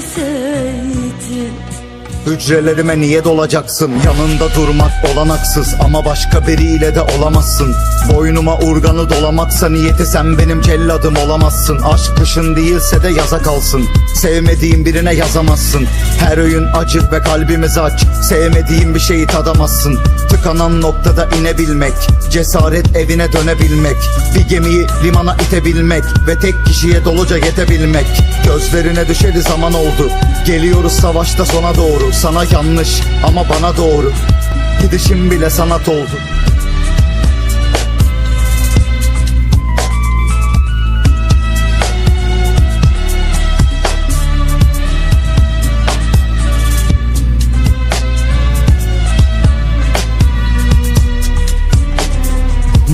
수 Hücrelerime niye dolacaksın Yanında durmak olanaksız Ama başka biriyle de olamazsın. Boynuma urganı dolamaksa niyeti sen benim celladım olamazsın. Aşk kışın değilse de yaza kalsın. Sevmediğin birine yazamazsın. Her öğün acı ve kalbimiz aç. Sevmediğin bir şeyi tadamazsın. Tıkanan noktada inebilmek Cesaret evine dönebilmek Bir gemiyi limana itebilmek Ve tek kişiye doluca yetebilmek. Gözlerine düşeli zaman oldu. Geliyoruz savaşta sona doğru Sana yanlış ama bana doğru. Gidişim bile sanat oldu.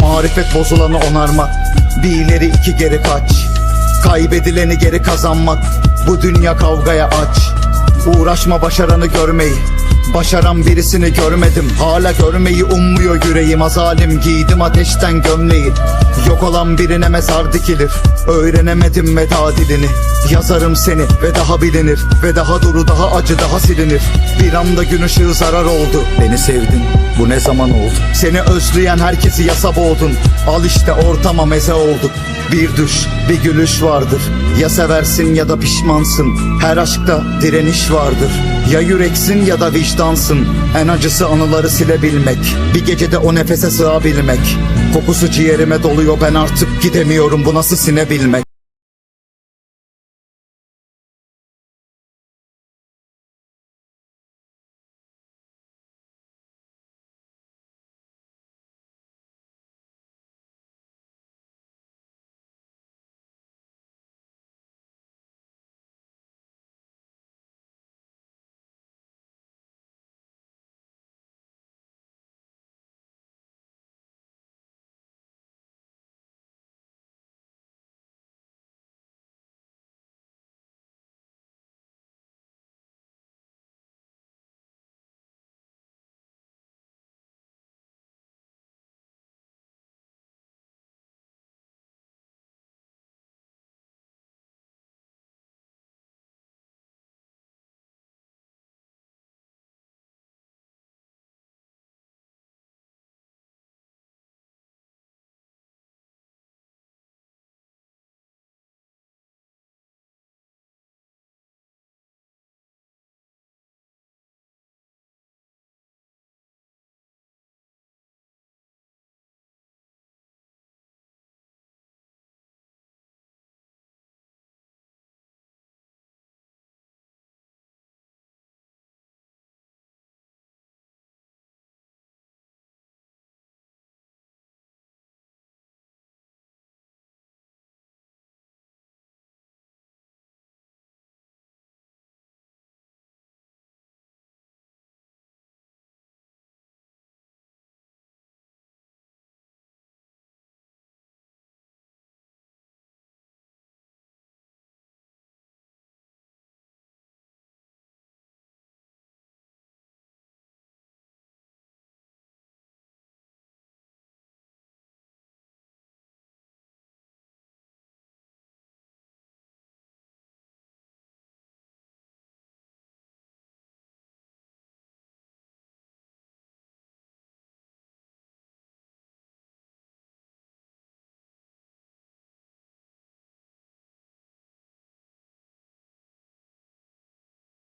Marifet bozulanı onarmak Bir ileri iki geri kaç. Kaybedileni geri kazanmak Bu dünya kavgaya aç Uğraşma başaranı görmeyi. Başaran birisini görmedim. Hala görmeyi ummuyor yüreğim. Azalim giydim ateşten gömleği. Yok olan birine mezar dikilir. Öğrenemedim veda dilini. Yazarım seni ve daha bilinir. Ve daha duru daha acı daha silinir. Bir anda gün ışığı zarar oldu. Beni sevdin. Bu ne zaman oldu? Seni özleyen herkesi yasa boğdun. Al işte ortama meze olduk bir düş, bir gülüş vardır. Ya seversin ya da pişmansın. Her aşkta direniş vardır. Ya yüreksin ya da vicdansın. En acısı anıları silebilmek. Bir gecede o nefese sığabilmek. Kokusu ciğerime doluyor ben artık gidemiyorum. Bu nasıl sinebilmek